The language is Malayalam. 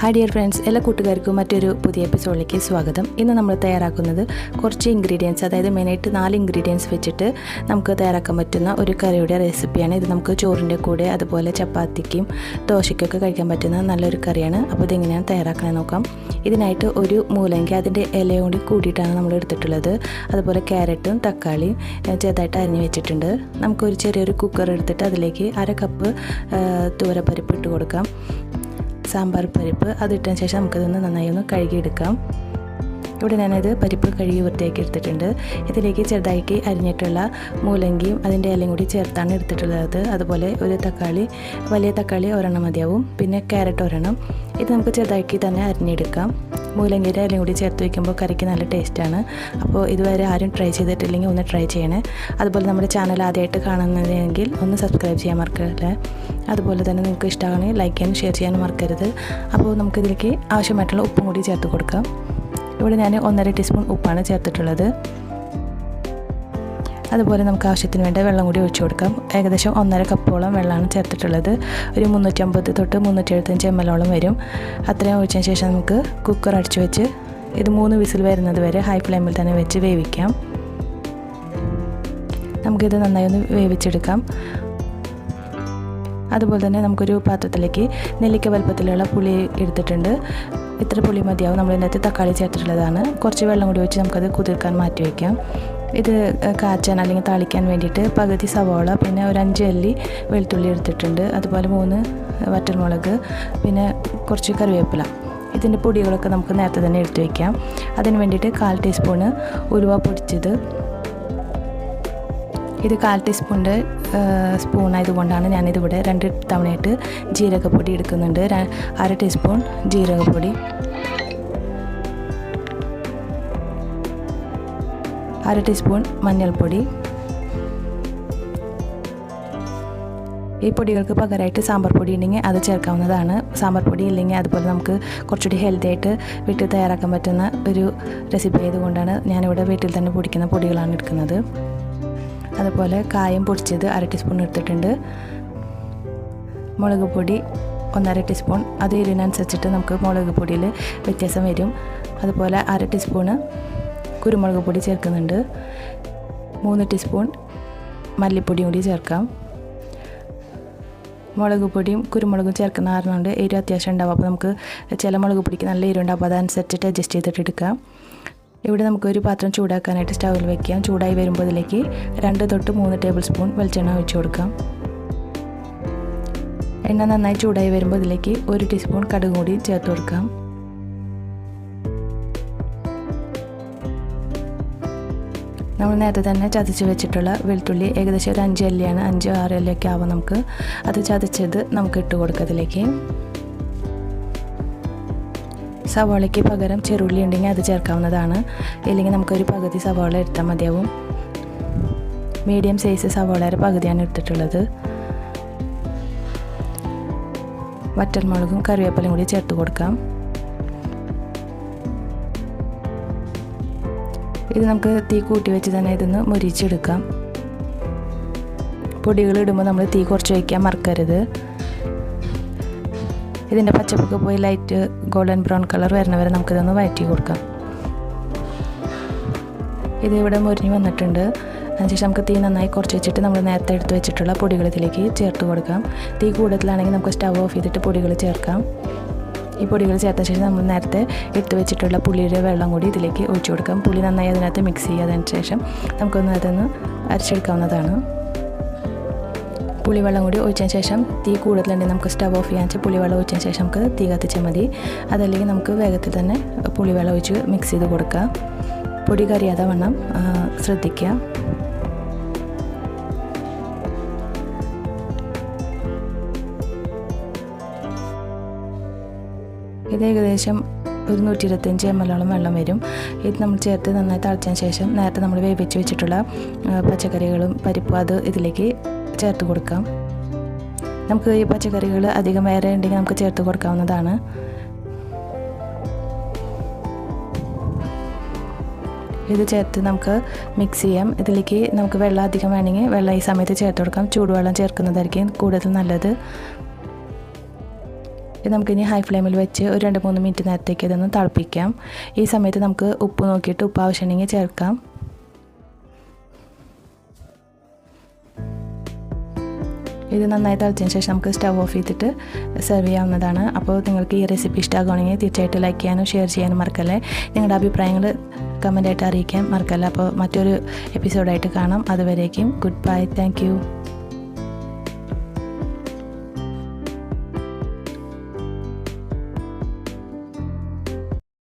ഹായ് ഡിയർ ഫ്രണ്ട്സ് എല്ലാ കൂട്ടുകാർക്കും മറ്റൊരു പുതിയ എപ്പിസോഡിലേക്ക് സ്വാഗതം. ഇന്ന് നമ്മൾ തയ്യാറാക്കുന്നത് കുറച്ച് ഇൻഗ്രീഡിയൻസ് അതായത് മെയിനായിട്ട് നാല് ഇൻഗ്രീഡിയൻസ് വെച്ചിട്ട് നമുക്ക് തയ്യാറാക്കാൻ പറ്റുന്ന ഒരു കറിയുടെ റെസിപ്പിയാണ് ഇത് നമുക്ക് ചോറിന്റെ കൂടെ അതുപോലെ ചപ്പാത്തിക്കും ദോശയ്ക്കൊക്കെ കഴിക്കാൻ പറ്റുന്ന നല്ലൊരു കറിയാണ്. അപ്പോൾ ഇതെങ്ങനെയാണ് തയ്യാറാക്കാൻ നോക്കാം. ഇതിനായിട്ട് ഒരു മൂലങ്കി അതിന്റെ ഇലയും കൂടി കൂടിയിട്ടാണ് നമ്മൾ എടുത്തിട്ടുള്ളത്. അതുപോലെ ക്യാരറ്റും തക്കാളിയും ചെറുതായിട്ട് അരിഞ്ഞ് വെച്ചിട്ടുണ്ട്. നമുക്കൊരു ചെറിയൊരു കുക്കർ എടുത്തിട്ട് അതിലേക്ക് അര കപ്പ് തൂരപ്പരിപ്പ് ഇട്ട് കൊടുക്കാം. സാമ്പാർ പരിപ്പ് അതിട്ടതിന് ശേഷം നമുക്കതൊന്ന് നന്നായി ഒന്ന് കഴുകിയെടുക്കാം. ഇവിടെ ഞാനത് പരിപ്പ് കഴുകി വൃത്തിയാക്കി എടുത്തിട്ടുണ്ട്. ഇതിലേക്ക് ചെറുതാക്കി അരിഞ്ഞിട്ടുള്ള മൂലങ്കിയും അതിന്റെ ഇലയും കൂടി ചേർത്താണ് എടുത്തിട്ടുള്ളത്. അതുപോലെ ഒരു തക്കാളി വലിയ തക്കാളി ഒരെണ്ണം മതിയാവും. പിന്നെ ക്യാരറ്റ് ഒരെണ്ണം. ഇത് നമുക്ക് ചെറുതാക്കി തന്നെ അരിഞ്ഞെടുക്കാം. മൂലങ്കിയുടെ ഇലയും കൂടി ചേർത്ത് വയ്ക്കുമ്പോൾ കറിക്ക് നല്ല ടേസ്റ്റാണ്. അപ്പോൾ ഇതുവരെ ആരും ട്രൈ ചെയ്തിട്ടില്ലെങ്കിൽ ഒന്ന് ട്രൈ ചെയ്യണേ. അതുപോലെ നമ്മുടെ ചാനൽ ആദ്യമായിട്ട് കാണുന്നതെങ്കിൽ ഒന്ന് സബ്സ്ക്രൈബ് ചെയ്യാൻ മറക്കരുത് അതുപോലെ തന്നെ നിങ്ങൾക്ക് ഇഷ്ടമാണെങ്കിൽ ലൈക്ക് ചെയ്യാനും ഷെയർ ചെയ്യാനും മറക്കരുത്. അപ്പോൾ നമുക്കിതിലേക്ക് ആവശ്യമായിട്ടുള്ള ഉപ്പും കൂടി ചേർത്ത് കൊടുക്കാം. ഇവിടെ ഞാൻ ഒന്നര ടീസ്പൂൺ ഉപ്പാണ് ചേർത്തിട്ടുള്ളത്. അതുപോലെ നമുക്ക് ആവശ്യത്തിന് വേണ്ട വെള്ളം കൂടി ഒഴിച്ചു കൊടുക്കാം. ഏകദേശം ഒന്നര കപ്പോളം വെള്ളമാണ് ചേർത്തിട്ടുള്ളത്. ഒരു മുന്നൂറ്റമ്പത് തൊട്ട് മുന്നൂറ്റി എഴുപത്തഞ്ച് എം എല്ലോളം വരും. അത്രയും ഒഴിച്ചതിന് ശേഷം നമുക്ക് കുക്കർ അടിച്ചു വെച്ച് ഇത് മൂന്ന് വിസിൽ വരുന്നത് വരെ ഹൈ ഫ്ലെയിമിൽ തന്നെ വെച്ച് വേവിക്കാം. നമുക്കിത് നന്നായി ഒന്ന് വേവിച്ചെടുക്കാം. അതുപോലെ തന്നെ നമുക്കൊരു പാത്രത്തിലേക്ക് നെല്ലിക്ക വലുപ്പത്തിലുള്ള പുളി എടുത്തിട്ടുണ്ട്. ഇത്ര പുളി മതിയാവും. നമ്മൾ ഇതിനകത്ത് തക്കാളി ചേർത്തിട്ടുള്ളതാണ്. കുറച്ച് വെള്ളം കൂടി വെച്ച് നമുക്കത് കുതിർക്കാൻ മാറ്റി വയ്ക്കാം. ഇത് കാച്ചാൻ അല്ലെങ്കിൽ താളിക്കാൻ വേണ്ടിയിട്ട് പകുതി സവോള പിന്നെ ഒരു അഞ്ച് അല്ലി വെളുത്തുള്ളി എടുത്തിട്ടുണ്ട്. അതുപോലെ മൂന്ന് വറ്റൽമുളക് പിന്നെ കുറച്ച് കറിവേപ്പില. ഇതിന്റെ പൊടികളൊക്കെ നമുക്ക് നേരത്തെ തന്നെ എടുത്തു വയ്ക്കാം. അതിന് വേണ്ടിയിട്ട് കാൽ ടീസ്പൂണ് ഉലുവ പൊടിച്ചത്. ഇത് കാൽ ടീസ്പൂണിന്റെ സ്പൂൺ ആയതുകൊണ്ടാണ് ഞാനിതിവിടെ രണ്ട് തവണയായിട്ട് ജീരകപ്പൊടി എടുക്കുന്നുണ്ട്. അര ടീസ്പൂൺ ജീരകപ്പൊടി. അര ടീസ്പൂൺ മഞ്ഞൾപ്പൊടി. ഈ പൊടികൾക്ക് പകരമായിട്ട് സാമ്പാർ പൊടി ഉണ്ടെങ്കിൽ അത് ചേർക്കാവുന്നതാണ്. സാമ്പാർ പൊടി ഇല്ലെങ്കിൽ അതുപോലെ നമുക്ക് കുറച്ചുകൂടി ഹെൽത്തി ആയിട്ട് വീട്ടിൽ തയ്യാറാക്കാൻ പറ്റുന്ന ഒരു റെസിപ്പി ആയതുകൊണ്ടാണ് ഞാനിവിടെ വീട്ടിൽ തന്നെ പൊടിക്കുന്ന പൊടികളാണ് എടുക്കുന്നത്. അതുപോലെ കായം പൊടിച്ചത് അര ടീസ്പൂൺ എടുത്തിട്ടുണ്ട്. മുളക് പൊടി ഒന്നര ടീസ്പൂൺ അത് എരിവിനനുസരിച്ചിട്ട് നമുക്ക് മുളക് പൊടിയിൽ വ്യത്യാസം വരും. അതുപോലെ അര ടീസ്പൂണ് കുരുമുളക് പൊടി ചേർക്കുന്നുണ്ട്. മൂന്ന് ടീസ്പൂൺ മല്ലിപ്പൊടിയും കൂടി ചേർക്കാം. മുളക് പൊടിയും കുരുമുളകും ചേർക്കുന്ന കാരണം കൊണ്ട് എരിവ് അത്യാവശ്യം ഉണ്ടാവും. അപ്പോൾ നമുക്ക് ചില മുളക് പൊടിക്ക് നല്ല എരിവ് ഉണ്ടാവും അപ്പോൾ അതനുസരിച്ചിട്ട് അഡ്ജസ്റ്റ് ചെയ്തിട്ട് എടുക്കാം. ഇവിടെ നമുക്കൊരു പാത്രം ചൂടാക്കാനായിട്ട് സ്റ്റൗവിൽ വെക്കാം. ചൂടായി വരുമ്പോൾ ഇതിലേക്ക് രണ്ട് തൊട്ട് മൂന്ന് ടേബിൾ സ്പൂൺ വെളിച്ചെണ്ണ ഒഴിച്ചു കൊടുക്കാം. എണ്ണ നന്നായി ചൂടായി വരുമ്പോൾ ഇതിലേക്ക് ഒരു ടീസ്പൂൺ കടുക് കൂടി ചേർത്ത് കൊടുക്കാം. നമ്മൾ നേരത്തെ തന്നെ ചതച്ച് വെച്ചിട്ടുള്ള വെളുത്തുള്ളി ഏകദേശം ഒരു അഞ്ച് അല്ലിയാണ് അഞ്ച് ആറ് അല്ലിയൊക്കെ ആവാം നമുക്ക്. അത് ചതച്ചത് നമുക്ക് ഇട്ട് കൊടുക്കാം അതിലേക്ക് സവാളയ്ക്ക് പകരം ചെറുള്ളി ഉണ്ടെങ്കിൽ അത് ചേർക്കാവുന്നതാണ്. ഇല്ലെങ്കിൽ നമുക്കൊരു പകുതി സവാള എടുത്താൽ മതിയാവും. മീഡിയം സൈസ് സവാളയുടെ പകുതിയാണ് എടുത്തിട്ടുള്ളത്. വറ്റൽമുളകും കറിവേപ്പിലയും കൂടി ചേർത്ത് കൊടുക്കാം. ഇത് നമുക്ക് തീ കൂട്ടി വെച്ച് തന്നെ ഇതൊന്ന് മുരിച്ചെടുക്കാം. പൊടികൾ ഇടുമ്പോൾ നമ്മൾ തീ കുറച്ച് വയ്ക്കാൻ മറക്കരുത്. ഇതിന്റെ പച്ചപ്പൊക്കെ പോയി ലൈറ്റ് ഗോൾഡൻ ബ്രൗൺ കളർ വരുന്ന വരെ നമുക്കിതൊന്ന് വഴറ്റി കൊടുക്കാം. ഇത് ഇവിടെ മുരിഞ്ഞ് വന്നിട്ടുണ്ട്. അതിനുശേഷം നമുക്ക് തീ നന്നായി കുറച്ച് വെച്ചിട്ട് നമ്മൾ നേരത്തെ എടുത്ത് വെച്ചിട്ടുള്ള പൊടികൾ ഇതിലേക്ക് ചേർത്ത് കൊടുക്കാം. തീ കൂടുതലാണെങ്കിൽ നമുക്ക് സ്റ്റവ് ഓഫ് ചെയ്തിട്ട് പൊടികൾ ചേർക്കാം. ഈ പൊടികൾ ചേർത്ത ശേഷം നമ്മൾ നേരത്തെ എടുത്ത് വെച്ചിട്ടുള്ള പുളിയുടെ വെള്ളം കൂടി ഇതിലേക്ക് ഒഴിച്ചു കൊടുക്കാം. പുളി നന്നായി അതിനകത്ത് മിക്സ് ചെയ്യാതിന് ശേഷം നമുക്കൊന്ന് അതൊന്ന് അരച്ചെടുക്കാവുന്നതാണ്. പുളിവെള്ളം കൂടി ഒഴിച്ചതിന് ശേഷം തീ കൂടുതലുണ്ടെങ്കിൽ നമുക്ക് സ്റ്റവ് ഓഫ് ചെയ്യാൻ വെച്ചാൽ പുളിവെള്ളം ഒഴിച്ചതിന് ശേഷം നമുക്ക് തീ കത്തിച്ചാൽ മതി. അതല്ലെങ്കിൽ നമുക്ക് വേഗത്തിൽ തന്നെ പുളിവെള്ളം ഒഴിച്ച് മിക്സ് ചെയ്ത് കൊടുക്കുക പൊടി കരിയാതെ വണ്ണം ശ്രദ്ധിക്കുക. ഇത് ഏകദേശം ഒരു നൂറ്റി ഇരുപത്തഞ്ച് എം എല്ലോളം വെള്ളം വരും. ഇത് നമ്മൾ ചേർത്ത് നന്നായി തിളച്ചതിന് ശേഷം നേരത്തെ നമ്മൾ വേവിച്ച് വെച്ചിട്ടുള്ള പച്ചക്കറികളും പരിപ്പും അത് ഇതിലേക്ക് ചേർത്ത് കൊടുക്കാം. നമുക്ക് ഈ പച്ചക്കറികൾ അധികം വേറെ ഉണ്ടെങ്കിൽ നമുക്ക് ചേർത്ത് കൊടുക്കാവുന്നതാണ്. ഇത് ചേർത്ത് നമുക്ക് മിക്സ് ചെയ്യാം. ഇതിലേക്ക് നമുക്ക് വെള്ളം അധികം വേണമെങ്കിൽ വെള്ളം ഈ സമയത്ത് ചേർത്ത് കൊടുക്കാം. ചൂടുവെള്ളം ചേർക്കുന്നതായിരിക്കും കൂടുതൽ നല്ലത്. ഇത് നമുക്കിനി ഹൈ ഫ്ലെയിമിൽ വെച്ച് ഒരു രണ്ട് മൂന്ന് മിനിറ്റ് നേരത്തേക്ക് ഇതൊന്ന് തിളപ്പിക്കാം. ഈ സമയത്ത് നമുക്ക് ഉപ്പ് നോക്കിയിട്ട് ഉപ്പ് ആവശ്യമുണ്ടെങ്കിൽ ചേർക്കാം. ഇത് നന്നായി തിളച്ചതിന് ശേഷം നമുക്ക് സ്റ്റവ് ഓഫ് ചെയ്തിട്ട് സെർവ് ചെയ്യാവുന്നതാണ്. അപ്പോൾ നിങ്ങൾക്ക് ഈ റെസിപ്പി ഇഷ്ടമാകുകയാണെങ്കിൽ തീർച്ചയായിട്ടും ലൈക്ക് ചെയ്യാനും ഷെയർ ചെയ്യാനും മറക്കല്ലേ. നിങ്ങളുടെ അഭിപ്രായങ്ങൾ കമന്റായിട്ട് അറിയിക്കാൻ മറക്കല്ല. അപ്പോൾ മറ്റൊരു എപ്പിസോഡായിട്ട് കാണാം. അതുവരേക്കും ഗുഡ് ബൈ. താങ്ക്